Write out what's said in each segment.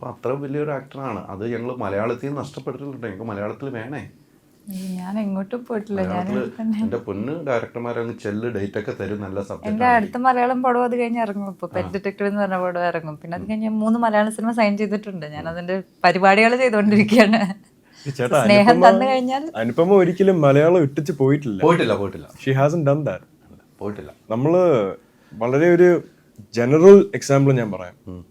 അപ്പോൾ അത്ര വലിയൊരു ആക്ടറാണ് അത് ഞങ്ങൾ മലയാളത്തിൽ നഷ്ടപ്പെട്ടിട്ടുണ്ട്. ഞങ്ങൾക്ക് മലയാളത്തിൽ വേണേ. ഞാൻ എങ്ങോട്ടും പോയിട്ടില്ല. ഞാൻ എന്റെ പൊന്ന് ഡയറക്ടർമാരങ്ങ് ചെല്ല് ഡേറ്റ് ഒക്കെ തരും. നല്ല എന്റെ സബ്ജക്റ്റ് അടുത്ത മലയാളം പടം അത് കഴിഞ്ഞ് ഇറങ്ങും. ഇപ്പൊ പെറ്റ് ഡിറ്റക്ടീവ് എന്ന് പറഞ്ഞ പടം ഇറങ്ങും. പിന്നെ അത് കഴിഞ്ഞ് മൂന്ന് മലയാള സിനിമ സൈൻ ചെയ്തിട്ടുണ്ട്. ഞാൻ അതിന്റെ പരിപാടികൾ ചെയ്തുകൊണ്ടിരിക്കുകയാണ്. ചേട്ടാ സ്നേഹം അനുപമ- തന്നു കഴിഞ്ഞാൽ അനുപമ ഒരിക്കലും മലയാളം ഇട്ടിച്ച് പോയിട്ടില്ല. പോയിട്ടില്ല പോയിട്ടില്ല. ഷീ ഹാസൻ ഡൺ ദാറ്റ് പോയിട്ടില്ല. നമ്മൾ വളരെ ഒരു ജനറൽ എക്സാമ്പിൾ ഞാൻ പറയാം.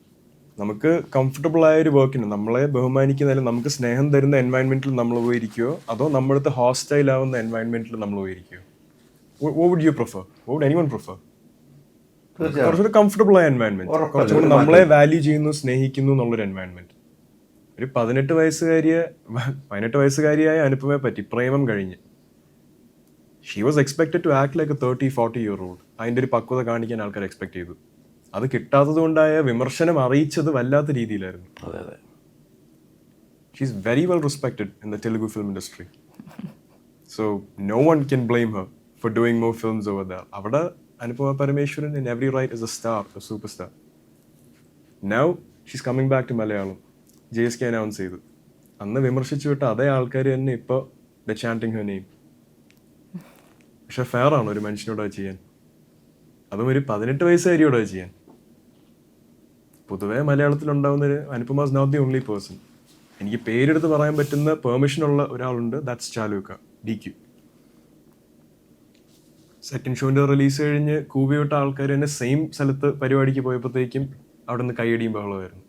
നമുക്ക് കംഫർട്ടബിൾ ആയ ഒരു വർക്കിന് നമ്മളെ ബഹുമാനിക്കുന്നതിൽ നമുക്ക് സ്നേഹം തരുന്ന എൻവയൺമെന്റിൽ നമ്മൾ പോയിരിക്കുമോ അതോ നമ്മളടുത്ത് ഹോസ്റ്റൈൽ ആവുന്ന എൻവയൺമെന്റിൽ നമ്മൾ പോയിരിക്കുമോ would you prefer or would anyone prefer കുറച്ചൊരു കുറച്ചുകൂടി കംഫർട്ടബിൾ ആയ എൻവയൺമെന്റ് കുറച്ചുകൂടി നമ്മളെ വാല്യൂ ചെയ്യുന്നു സ്നേഹിക്കുന്നു എന്നുള്ളൊരു എൻവയൺമെന്റ് ഒരു പതിനെട്ട് വയസ്സുകാരിയെ പതിനെട്ട് വയസ്സുകാരിയായ അനുപമയെ പറ്റി പ്രേമം കഴിഞ്ഞ്. She was expected to act like thirty forty year old അതിന്റെ ഒരു പക്വത കാണിക്കാൻ ആൾക്കാർ എക്സ്പെക്ട് ചെയ്തു. അത് കിട്ടാത്തത് കൊണ്ടായ വിമർശനം അറിയിച്ചത് വല്ലാത്ത രീതിയിലായിരുന്നു. അതെ അതെ. She is very well respected in the Telugu film industry so no one can blame her for doing more films over the അവിടെ Anupama Parameswaran in every right is a star a super star now she's coming back to Malayalam J S K announce ചെയ്തു. അന്ന് വിമർശിച്ചു വിട്ട അതേ ആൾക്കാർ തന്നെ ഇപ്പോൾ the chanting her name പക്ഷെ ഫെയർ ആണ് ഒരു മനുഷ്യനോട് ചെയ്യാൻ. അതും ഒരു പതിനെട്ട് വയസ്സുകാരിയോട് ചെയ്യാൻ. പൊതുവെ മലയാളത്തിൽ ഉണ്ടാകുന്ന ഒരു Anupama's not the only person എനിക്ക് പേരെടുത്ത് പറയാൻ പറ്റുന്ന പെർമിഷൻ ഉള്ള ഒരാളുണ്ട് ദാറ്റ്സ് ചാലൂക്ക ഡി ക്യു സെക്കൻഡ് ഷോന്റെ റിലീസ് കഴിഞ്ഞ് കൂവിയോട്ട ആൾക്കാർ തന്നെ സെയിം സ്ഥലത്ത് പരിപാടിക്ക് പോയപ്പോഴത്തേക്കും അവിടെ നിന്ന് കൈയടിയും ബഹളമായിരുന്നു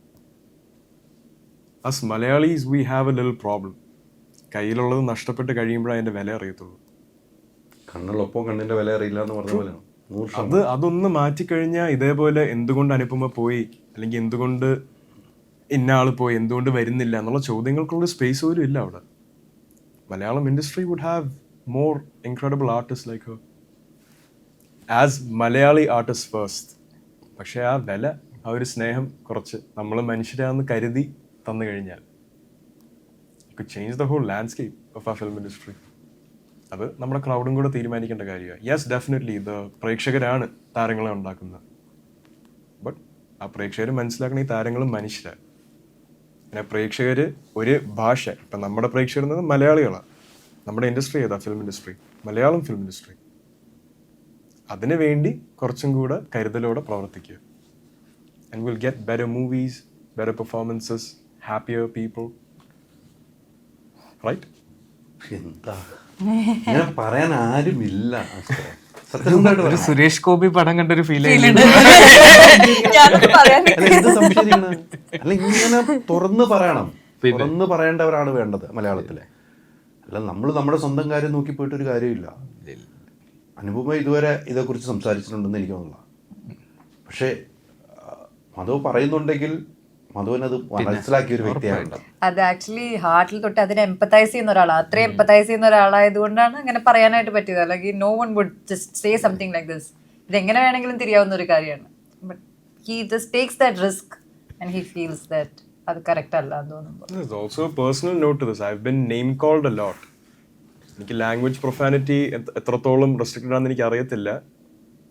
as Malayalis we have a lil problem കയ്യിലുള്ളത് നഷ്ടപ്പെട്ട് കഴിയുമ്പോഴേ അതിന്റെ വില അറിയത്തുള്ളൂ. കണ്ണുള്ളപ്പോൾ കണ്ണിന്റെ വില അറിയില്ല എന്ന് പറഞ്ഞ പോലെയാണ്. അത് അതൊന്ന് മാറ്റിക്കഴിഞ്ഞാൽ ഇതേപോലെ എന്തുകൊണ്ട് അനുപമ പോയി? അല്ലെങ്കിൽ എന്തുകൊണ്ട് ഇന്ന ആൾ പോയി എന്തുകൊണ്ട് വരുന്നില്ല എന്നുള്ള ചോദ്യങ്ങൾക്കുള്ള സ്പേസ് പോലും ഇല്ല അവിടെ. Malayalam industry would have more incredible artist like as Malayali artist first പക്ഷേ ആ വില ആ ഒരു സ്നേഹം കുറച്ച് നമ്മൾ മനുഷ്യരാന്ന് കരുതി തന്നു കഴിഞ്ഞാൽ change the whole landscape of ആ ഫിലിം ഇൻഡസ്ട്രി അത് നമ്മുടെ ക്രൗഡും കൂടെ തീരുമാനിക്കേണ്ട കാര്യമാണ്. യെസ് ഡെഫിനറ്റ്ലി ഇത് പ്രേക്ഷകരാണ് താരങ്ങളെ ഉണ്ടാക്കുന്നത്. ആ പ്രേക്ഷകർ മനസ്സിലാക്കണ ഈ താരങ്ങളും മനുഷ്യരാണ് പിന്നെ പ്രേക്ഷകർ ഒരു ഭാഷ. ഇപ്പം നമ്മുടെ പ്രേക്ഷകർ എന്നത് മലയാളികളാണ് നമ്മുടെ ഇൻഡസ്ട്രി ഏതാ? Film industry Malayalam film industry അതിനു വേണ്ടി കുറച്ചും കൂടെ കരുതലോടെ പ്രവർത്തിക്കുക. And will get better movies better performances happier people right എന്താ? ഇങ്ങനെ പറയാൻ ആരുമില്ല ഒരു സുരേഷ് ഗോപി പടം കണ്ടൊരു ഫീൽ ഞാനത് പറയാൻ അല്ല, എന്ത് സംശയിക്കുന്നത്? അല്ല ഇങ്ങനെ തുറന്ന് പറയണം. തുറന്ന് പറയേണ്ടവരാണ് വേണ്ടത് മലയാളത്തിലെ. അല്ല നമ്മൾ നമ്മുടെ സ്വന്തം കാര്യം നോക്കി പോയിട്ട് ഒരു കാര്യമില്ല. അനുപമ ഇതുവരെ ഇതേക്കുറിച്ച് സംസാരിച്ചിട്ടുണ്ടെന്ന് എനിക്ക് തോന്നുന്നു പക്ഷേ ആ, മധു പറയുന്നുണ്ടെങ്കിൽ മധുവിനത് മനസ്സിലാക്കിയ ഒരു വ്യക്തിയാണ്. അത് ആക്ച്വലി ഹാർട്ടിൽ തൊട്ട് അതിനെ എംപത്തൈസ് ചെയ്യുന്ന ഒരാളാണ് അത്രയും എംപത്തൈസ് ചെയ്യുന്ന ഒരാളായതുകൊണ്ടാണ് അങ്ങനെ പറയാനായിട്ട് പറ്റിയത്. അല്ലെങ്കിൽ no one would just say something like this ഇത് എങ്ങനെ വേണമെങ്കിലും തിരിയാവുന്ന ഒരു കാര്യമാണ്. But he just takes that risk and he feels that അത് കറക്റ്റ് അല്ല എന്ന് തോന്നുന്നു also personal note to to I have been name called a lot. എനിക്ക് ലാംഗ്വേജ് പ്രൊഫാനിറ്റി എത്രത്തോളം റെസ്ട്രിക്റ്റഡ് ആണെന്ന് എനിക്ക് അറിയത്തില്ല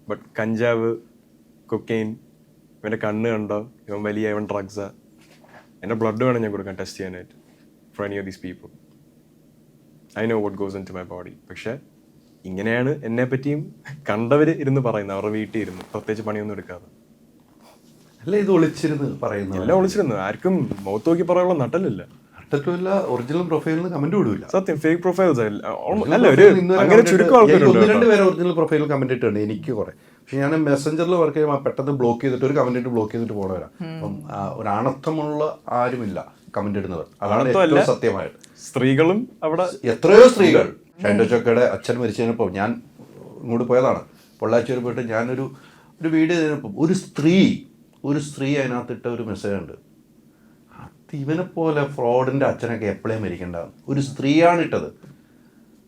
ബട്ട് കഞ്ചാവ് കൊക്കെയിൻ ഇവന്റെ കണ്ണ് കണ്ടോ? ഇവൻ വലിയ ഇവൻ ഡ്രഗ്സാ എന്റെ ബ്ലഡ് വേണം ഞാൻ കൊടുക്കാൻ ടെസ്റ്റ് ചെയ്യാനായിട്ട് for any of these people I know what goes into my body പക്ഷേ ഇങ്ങനെയാണ് എന്നെ പറ്റിയും കണ്ടവർ ഇരുന്ന് പറയുന്നത് അവരുടെ വീട്ടിൽ ഇരുന്ന്. പ്രത്യേകിച്ച് പണിയൊന്നും എടുക്കാതെ. അല്ല ഇത് ഒളിച്ചിരുന്ന് പറയുന്നത്. എല്ലാം ഒളിച്ചിരുന്നു. ആർക്കും മുഖത്ത് നോക്കി പറയാനുള്ള നട്ടലില്ല. ഒറിജിനൽ പ്രൊഫൈലിന് കമന്റ് വിടില്ല സത്യം ഫേക്ക് പ്രൊഫൈൽസ് അല്ല ഒരു അങ്ങനെ ചുരുക്കം ആൾക്കാരുണ്ട് രണ്ട്. പേര് ഒറിജിനൽ പ്രൊഫൈലിൽ കമന്റ് ഇട്ടുണ്ട് എനിക്ക് കുറെ. പക്ഷെ ഞാൻ മെസ്സഞ്ചറിൽ വർക്ക് ചെയ്യുമ്പോൾ പെട്ടെന്ന് ബ്ലോക്ക് ചെയ്തിട്ട് ഒരു കമന്റ് ഇട്ട് ബ്ലോക്ക് ചെയ്തിട്ട് പോണവരാ. അപ്പം ആ, ഒരു അണർത്ഥമുള്ള ആരുമില്ല കമന്റ് ഇടുന്നവർ. അതാണ് ഏറ്റവും സത്യമായിട്ട് സ്ത്രീകളും അവിടെ എത്രയോ സ്ത്രീകൾ. ഷൈൻഡോ ചൊക്കയുടെ അച്ഛൻ മരിച്ചു കഴിഞ്ഞപ്പോൾ ഞാൻ ഇങ്ങോട്ട് പോയതാണ്. പൊള്ളാച്ചേരി പോയിട്ട് ഞാനൊരു ഒരു വീഡിയോ ചെയ്തപ്പോൾ ഒരു സ്ത്രീ ഒരു സ്ത്രീ അതിനകത്തിട്ട ഒരു മെസ്സേജ് ഉണ്ട്. അത് ഇവനെ പോലെ ഫ്രോഡിന്റെ അച്ഛനൊക്കെ എപ്പോഴേ മരിക്കേണ്ടതാണ് ഒരു സ്ത്രീയാണ് ഇട്ടത്.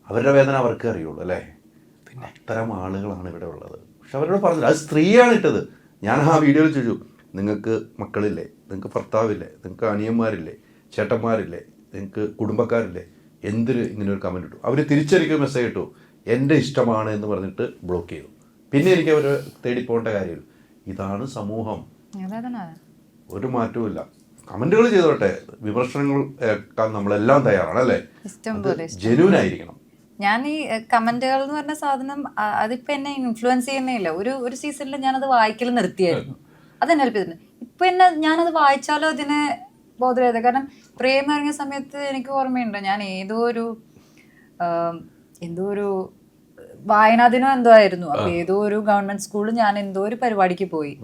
അവരുടെ വേദന അവർക്ക് അറിയുള്ളൂ അല്ലേ? പിന്നെ അത്തരം ആളുകളാണ് ഇവിടെ ഉള്ളത്. പക്ഷെ അവരോട് പറഞ്ഞില്ല. അത് സ്ത്രീയാണ് ഇട്ടത്. ഞാൻ ആ വീഡിയോയിൽ ചോദിച്ചു നിങ്ങൾക്ക് മക്കളില്ലേ? നിങ്ങൾക്ക് ഭർത്താവില്ലേ? നിങ്ങൾക്ക് അനിയന്മാരില്ലേ? ചേട്ടന്മാരില്ലേ? നിങ്ങൾക്ക് കുടുംബക്കാരില്ലേ? എന്തിന് ഇങ്ങനെ ഒരു കമന്റ് ഇട്ടു? അവർ തിരിച്ചെനിക്ക് മെസ്സേജ് ഇട്ടു. എന്റെ ഇഷ്ടമാണ് എന്ന് പറഞ്ഞിട്ട് ബ്ലോക്ക് ചെയ്തു. പിന്നെ എനിക്ക് അവർ തേടി പോകേണ്ട കാര്യമില്ല. ഇതാണ് സമൂഹം. ഒരു മാറ്റവുമില്ല. കമന്റുകൾ ചെയ്തോട്ടെ. വിമർശനങ്ങൾ നമ്മളെല്ലാം തയ്യാറാണ് അല്ലേ? ജനുവിനായിരിക്കണം ഞാൻ ഈ കമന്റുകൾ എന്ന് പറഞ്ഞ സാധനം അതിപ്പോ എന്നെ ഇൻഫ്ലുവൻസ് ചെയ്യുന്നില്ല ഒരു ഒരു സീസണിൽ ഞാനത് വായിക്കൽ നിർത്തിയായിരുന്നു. അതെന്നെ ഹെൽപ്പ് ഇപ്പൊ എന്നെ ഞാനത് വായിച്ചാലോ അതിനെ ബോധരത കാരണം പ്രേമം ഇറങ്ങിയ സമയത്ത് എനിക്ക് ഓർമ്മയുണ്ട്. ഞാൻ ഏതോ ഒരു എന്തോ ഒരു വായനാദിനം എന്തോ ആയിരുന്നു. അപ്പൊ ഏതോ ഒരു ഗവൺമെന്റ് സ്കൂളിൽ ഞാൻ എന്തോ ഒരു പരിപാടിക്ക് പോയി.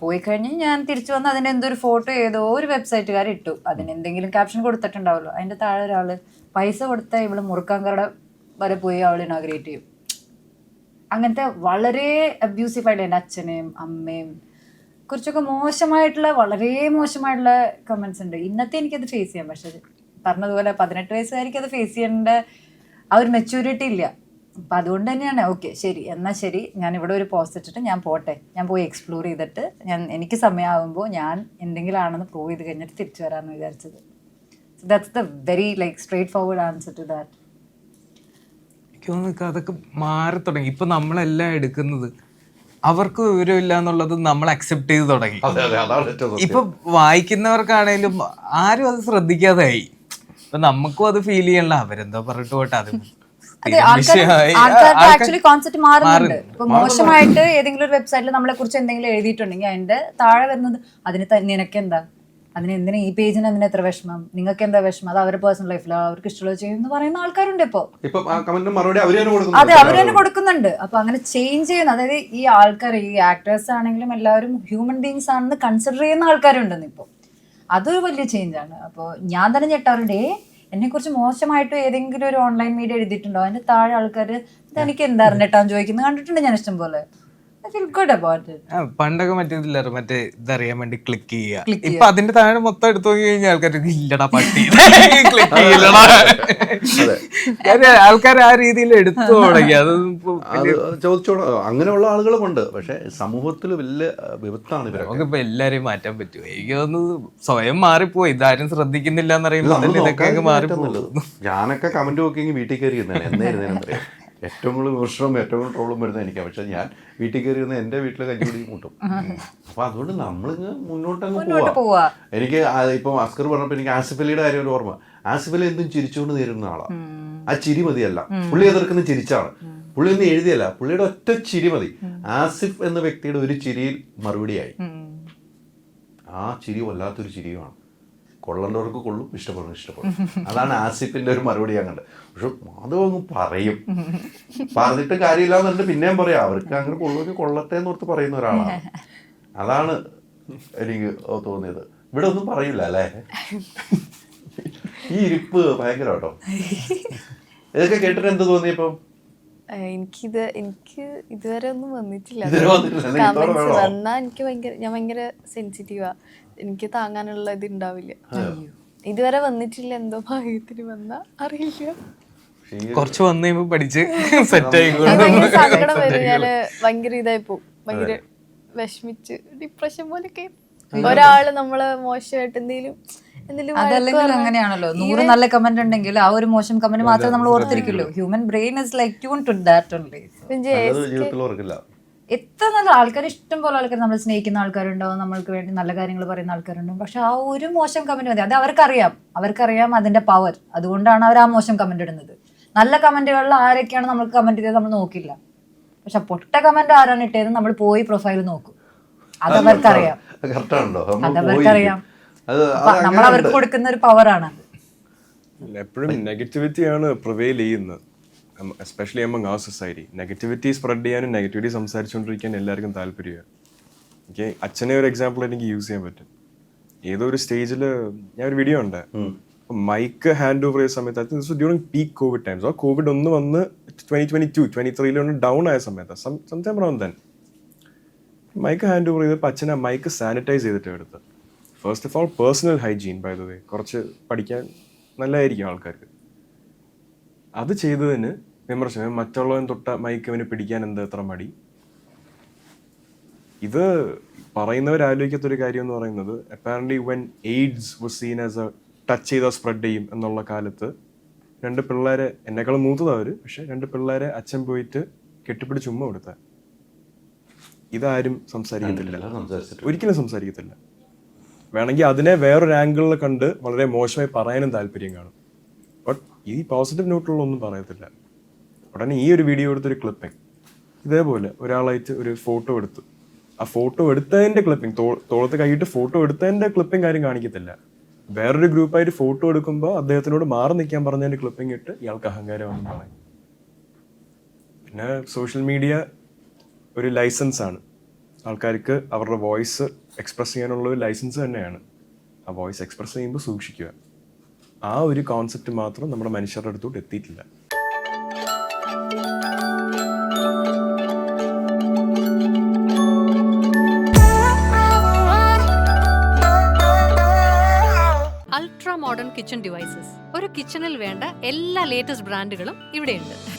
പോയി കഴിഞ്ഞ് ഞാൻ തിരിച്ചു വന്ന് അതിന്റെ എന്തോ ഒരു ഫോട്ടോ ഏതോ ഒരു വെബ്സൈറ്റുകാർ ഇട്ടു അതിന് എന്തെങ്കിലും ക്യാപ്ഷൻ കൊടുത്തിട്ടുണ്ടാവല്ലോ അതിന്റെ താഴെ ഒരാൾ പൈസ കൊടുത്ത ഇവൾ മുറുക്കാങ്കറുടെ വരെ പോയി അവൾ ഇനാഗ്രേറ്റ് ചെയ്യും. അങ്ങനത്തെ വളരെ അബ്യൂസീവ് ആയിട്ട് എന്റെ അച്ഛനെയും അമ്മയും കുറിച്ചൊക്കെ മോശമായിട്ടുള്ള വളരെ മോശമായിട്ടുള്ള കമൻസ് ഉണ്ട്. ഇന്നത്തെ എനിക്കത് ഫേസ് ചെയ്യാം. പക്ഷെ പറഞ്ഞതുപോലെ പതിനെട്ട് വയസ്സുകാരിക്ക് അത് ഫേസ് ചെയ്യേണ്ട ആ ഒരു മെച്യൂരിറ്റി ഇല്ല. അപ്പം അതുകൊണ്ട് തന്നെയാണ്. ഓക്കെ ശരി. എന്നാൽ ശരി. ഞാൻ ഇവിടെ ഒരു പോസ്റ്റ് ഇട്ടിട്ട് ഞാൻ പോട്ടെ. ഞാൻ പോയി എക്സ്പ്ലോർ ചെയ്തിട്ട് ഞാൻ എനിക്ക് സമയമാകുമ്പോൾ ഞാൻ എന്തെങ്കിലും ആണെന്ന് പ്രൂവ് ചെയ്ത് കഴിഞ്ഞിട്ട് തിരിച്ചു വരാമെന്ന് വിചാരിച്ചത്. That's the very like straightforward answer to that എനിക്ക് തോന്നുന്നു അതൊക്കെ മാറി തുടങ്ങി. ഇപ്പൊ നമ്മളെല്ലാം എടുക്കുന്നത് അവർക്ക് വിവരമില്ല എന്നുള്ളത് നമ്മൾ അക്സെപ്റ്റ് ചെയ്ത് തുടങ്ങി. അതെ അതെ അതാണ് ഏറ്റവും സത്യം. ഇപ്പൊ വായിക്കുന്നവർക്കാണേലും ആരും അത് ശ്രദ്ധിക്കാതായി. ഇപ്പൊ നമുക്കും അത് ഫീൽ ചെയ്യണല്ല. അവരെന്തോ പറഞ്ഞിട്ട് പോട്ടെ അത് ആൾക്കാരുടെ ആക്ച്വലി കോൺസെപ്റ്റ് മാറുന്നുണ്ട്. ഇപ്പൊ മോശമായിട്ട് ഏതെങ്കിലും ഒരു വെബ്സൈറ്റിൽ നമ്മളെ കുറിച്ച് എന്തെങ്കിലും എഴുതിയിട്ടുണ്ടെങ്കിൽ അതിന്റെ താഴെ വരുന്നത് അതിന് നിനക്കെന്താ? നിനക്ക് എന്താ അതിന് എന്തിനാ ഈ പേജിന് എന്തിനാ എത്ര വിഷമം? നിങ്ങൾക്ക് എന്താ വിഷമം? അത് അവരുടെ പേഴ്സണൽ ലൈഫിൽ അവർക്ക് ഇഷ്ടമുള്ള ചെയ്യും എന്ന് പറയുന്ന ആൾക്കാരുണ്ട് ഇപ്പോൾ ഇപ്പൊ അതെ അവർ തന്നെ കൊടുക്കുന്നുണ്ട്. അപ്പൊ അങ്ങനെ ചേഞ്ച് ചെയ്യുന്ന അതായത് ഈ ആൾക്കാർ ഈ ആക്ടേഴ്സ് ആണെങ്കിലും എല്ലാവരും ഹ്യൂമൻ ബീങ്സ് ആണെന്ന് കൺസിഡർ ചെയ്യുന്ന ആൾക്കാരുണ്ടെന്ന് ഇപ്പോൾ അതൊരു വലിയ ചേഞ്ച് ആണ്. അപ്പോൾ ഞാൻ തന്നെ ഞെട്ടാറുണ്ട്. ഏ എന്നെ കുറിച്ച് മോശമായിട്ട് ഏതെങ്കിലും ഒരു ഓൺലൈൻ മീഡിയ എഴുതിയിട്ടുണ്ടോ? അതിന്റെ താഴെ ആൾക്കാർ ഇതെനിക്ക് എന്താ അറിഞ്ഞിട്ടാന്ന് ചോദിക്കുന്നത്? കണ്ടിട്ടുണ്ട് ഞാൻ ഇഷ്ടം പോലെ പണ്ടൊക്കെ മറ്റേ ഇതില്ലായിരുന്നു മറ്റേ ഇതറിയാൻ വേണ്ടി ക്ലിക്ക് ചെയ്യുക. ഇപ്പൊ അതിന്റെ താഴെ മൊത്തം എടുത്തു നോക്കി കഴിഞ്ഞാൽ ആൾക്കാർ ഇല്ലടാ പട്ടി. ക്ലിക്ക് ചെയ്യില്ലടാ ആൾക്കാർ ആ രീതിയിൽ എടുത്തു തുടങ്ങി. അത് ഇപ്പൊ ചോദിച്ചോളൂ. അങ്ങനെയുള്ള ആളുകളും ഉണ്ട്. പക്ഷെ സമൂഹത്തിൽ വലിയ വിപത്താണ് നമുക്കിപ്പോ എല്ലാരെയും മാറ്റാൻ പറ്റും. എനിക്ക് തോന്നുന്നത് സ്വയം മാറിപ്പോയി. ഇതാരും ശ്രദ്ധിക്കുന്നില്ല എന്നറിയുമ്പോൾ ഞാനൊക്കെ കമന്റ് നോക്കിയെങ്കിൽ വീട്ടിൽ കയറി എന്നായിരുന്നു ഏറ്റവും കൂടുതൽ വിമർശനവും ഏറ്റവും കൂടുതൽ ട്രോളും വരുന്നത് എനിക്കാണ് പക്ഷെ ഞാൻ വീട്ടിൽ കയറി ഇരുന്ന് എന്റെ വീട്ടിൽ കഞ്ഞുകൂടി കൂട്ടും. അപ്പൊ അതുകൊണ്ട് നമ്മളിങ്ങ് മുന്നോട്ടങ്ങ് മുന്നോട്ട് പോവാ. പോവാ. എനിക്ക് ഇപ്പം അസ്കർ പറഞ്ഞപ്പോൾ എനിക്ക് ആസിഫ് അലിയുടെ കാര്യം ഒരു ഓർമ്മ. ആസിഫ് അലി എന്തും ചിരിച്ചുകൊണ്ട് നേരുന്ന ആളാണ് ആ ചിരി മതിയല്ല. പുള്ളി എതിർക്കുന്ന ചിരിച്ചാണ്. പുള്ളി ഒന്നും എഴുതിയല്ല. പുള്ളിയുടെ ഒറ്റ ചിരി മതി. ആസിഫ് എന്ന വ്യക്തിയുടെ ഒരു ചിരിയിൽ മറുപടിയായി. ആ ചിരി വല്ലാത്തൊരു ചിരിയുമാണ്. കൊള്ളേണ്ടവർക്ക് കൊള്ളും ഇഷ്ടപ്പെടും ഇഷ്ടപ്പെടും. അതാണ് ആസിഫിന്റെ ഒരു മറുപടി ഞാൻ കണ്ടത്. പക്ഷെ മാധവ് അങ്ങ് പറയും. പറഞ്ഞിട്ട് കാര്യമില്ല എന്നുണ്ട് പിന്നെയും പറയാം. അവർക്ക് അങ്ങനെ കൊള്ളുമെങ്കിൽ കൊള്ളട്ടെ എന്ന് ഓർത്ത് പറയുന്ന ഒരാളാണ്. അതാണ് എനിക്ക് തോന്നിയത്. ഇവിടെ ഒന്നും പറയില്ല അല്ലേ? ഈ ഇരിപ്പ് ഭയങ്കര കേട്ടോ ഇതൊക്കെ കേട്ടിട്ട് എന്ത് തോന്നിയപ്പം ഇപ്പം? എനിക്കിത് എനിക്ക് ഇതുവരെ ഒന്നും വന്നിട്ടില്ല. വന്നാ എനിക്ക് ഭയങ്കര ഞാൻ ഭയങ്കര സെൻസിറ്റീവാ എനിക്ക് താങ്ങാനുള്ള ഇത് ഉണ്ടാവില്ല ഇതുവരെ വന്നിട്ടില്ല. എന്തോ ഭാഗ്യത്തിന് വന്ന അറിയില്ല. കുറച്ച് വന്നു കഴിയുമ്പോ പഠിച്ച് സെറ്റ് ആയി ഭയങ്കര സങ്കടം വരും. ഞാൻ ഭയങ്കര ഇതായി പോകും ഭയങ്കര വിഷമിച്ച് ഡിപ്രഷൻ പോലൊക്കെ ഒരാൾ നമ്മൾ മോശമായിട്ട് എന്തെങ്കിലും അതല്ലെങ്കിൽ അങ്ങനെയാണല്ലോ. നൂറ് നല്ല കമന്റ് ഉണ്ടെങ്കിൽ ആ ഒരു മോശം കമന്റ് മാത്രമേ നമ്മൾ ഓർത്തിരിക്കുള്ളൂ human brain is like tune to that only ജീവിതത്തിൽ ഓർക്കില്ല. എത്ര നല്ല ആൾക്കാർ ഇഷ്ടം പോലെ ആൾക്കാർ നമ്മൾ സ്നേഹിക്കുന്ന ആൾക്കാരുണ്ടാവും നമ്മൾക്ക് വേണ്ടി നല്ല കാര്യങ്ങൾ പറയുന്ന ആൾക്കാരുണ്ടാവും. പക്ഷെ ആ ഒരു മോശം കമന്റ് മതി. അത് അവർക്കറിയാം. അവർക്കറിയാം അതിന്റെ പവർ അതുകൊണ്ടാണ് അവർ ആ മോശം കമന്റ് ഇടുന്നത്. നല്ല കമന്റുകളിൽ ആരൊക്കെയാണ് നമ്മൾ കമന്റ് ചെയ്തത് നമ്മൾ നോക്കില്ല. പക്ഷെ പൊട്ട കമന്റ് ആരാണ് ഇട്ടേന്ന് നമ്മൾ പോയി പ്രൊഫൈൽ നോക്കും. അത് അവർക്കറിയാം. അത് അവർക്കറിയാം. നമ്മൾ അവർക്ക് കൊടുക്കുന്ന ഒരു പവറാണ് എപ്പോഴും നെഗറ്റിവിറ്റിയാണ് പ്രിവെയിൽ ചെയ്യുന്നത്. എസ്പെഷ്യലി എമംഗ് ആ സൊസൈറ്റി നെഗറ്റിവിറ്റി സ്പ്രെഡ് ചെയ്യാനും നെഗറ്റിവിറ്റി സംസാരിച്ചുകൊണ്ടിരിക്കാൻ എല്ലാവർക്കും താല്പര്യമാണ്. എനിക്ക് അച്ഛനെ ഒരു എക്സാമ്പിൾ എനിക്ക് യൂസ് ചെയ്യാൻ പറ്റും. ഏതോ ഒരു സ്റ്റേജിൽ ഞാൻ ഒരു വീഡിയോ ഉണ്ട് മൈക്ക് ഹാൻഡ് ഓവർ ചെയ്ത സമയത്ത് ഡ്യൂറിങ് പീക്ക് കോവിഡ് ടൈംസ് ആ കോവിഡ് ഒന്ന് വന്ന് ട്വന്റി ട്വന്റി ടു ട്വന്റി ത്രീയിൽ ഒന്ന് ഡൗൺ ആയ സമയത്ത് സംസാരം around then mic hand over ചെയ്തപ്പോൾ അച്ഛൻ ആ മൈക്ക് സാനിറ്റൈസ് ചെയ്തിട്ട് എടുത്ത് first of all personal hygiene by the way കുറച്ച് പഠിക്കാൻ നല്ലതായിരിക്കും ആൾക്കാർക്ക്. അത് ചെയ്തതിന് വിമർശനം. മറ്റുള്ളവൻ തൊട്ട മൈക്ക് അവന് പിടിക്കാൻ എന്താ എത്ര മടി? ഇത് പറയുന്നവർ ആലോചിക്കാത്തൊരു കാര്യം എന്ന് പറയുന്നത് apparently when AIDS was seen as a touch ചെയ്താൽ സ്പ്രെഡ് ചെയ്യും എന്നുള്ള കാലത്ത് രണ്ട് പിള്ളേരെ എന്നെക്കാളും മൂത്തതാ അവർ പക്ഷെ രണ്ട് പിള്ളേരെ അച്ഛൻ പോയിട്ട് കെട്ടിപ്പിടിച്ച് ഉമ്മ കൊടുത്ത. ഇതാരും സംസാരിക്കത്തില്ല. ഒരിക്കലും സംസാരിക്കത്തില്ല. വേണമെങ്കിൽ അതിനെ വേറൊരു ആംഗിളിൽ കണ്ട് വളരെ മോശമായി പറയാനും താല്പര്യം കാണും. ഈ പോസിറ്റീവ് നോട്ടിലൊന്നും പറയത്തില്ല. ഉടനെ ഈ ഒരു വീഡിയോ എടുത്തൊരു ക്ലിപ്പിംഗ് ഇതേപോലെ ഒരാളായിട്ട് ഒരു ഫോട്ടോ എടുത്തു. ആ ഫോട്ടോ എടുത്തതിന്റെ ക്ലിപ്പിംഗ് തോളത്ത് കൈയിട്ട് ഫോട്ടോ എടുത്തതിന്റെ ക്ലിപ്പിംഗ് കാര്യം കാണിക്കത്തില്ല. വേറൊരു ഗ്രൂപ്പായിട്ട് ഫോട്ടോ എടുക്കുമ്പോൾ അദ്ദേഹത്തിനോട് മാറി നിൽക്കാൻ പറഞ്ഞതിന്റെ ക്ലിപ്പിംഗ് ഇട്ട് ഇയാൾക്ക് അഹങ്കാരമാണെന്ന് പറയും. പിന്നെ സോഷ്യൽ മീഡിയ ഒരു ലൈസൻസ് ആണ്. ആൾക്കാർക്ക് അവരുടെ വോയിസ് എക്സ്പ്രസ് ചെയ്യാനുള്ള ഒരു ലൈസൻസ് തന്നെയാണ്. ആ വോയിസ് എക്സ്പ്രസ് ചെയ്യുമ്പോൾ സൂക്ഷിക്കുക. ആ ഒരു കോൺസെപ്റ്റ് മാത്രം നമ്മുടെ മനുഷ്യരുടെ അടുത്തോട്ട് എത്തിയിട്ടില്ല. അൾട്രാ മോഡേൺ കിച്ചൺ ഡിവൈസസ് ഒരു കിച്ചണിൽ വേണ്ട എല്ലാ ലേറ്റസ്റ്റ് ബ്രാൻഡുകളും ഇവിടെയുണ്ട്.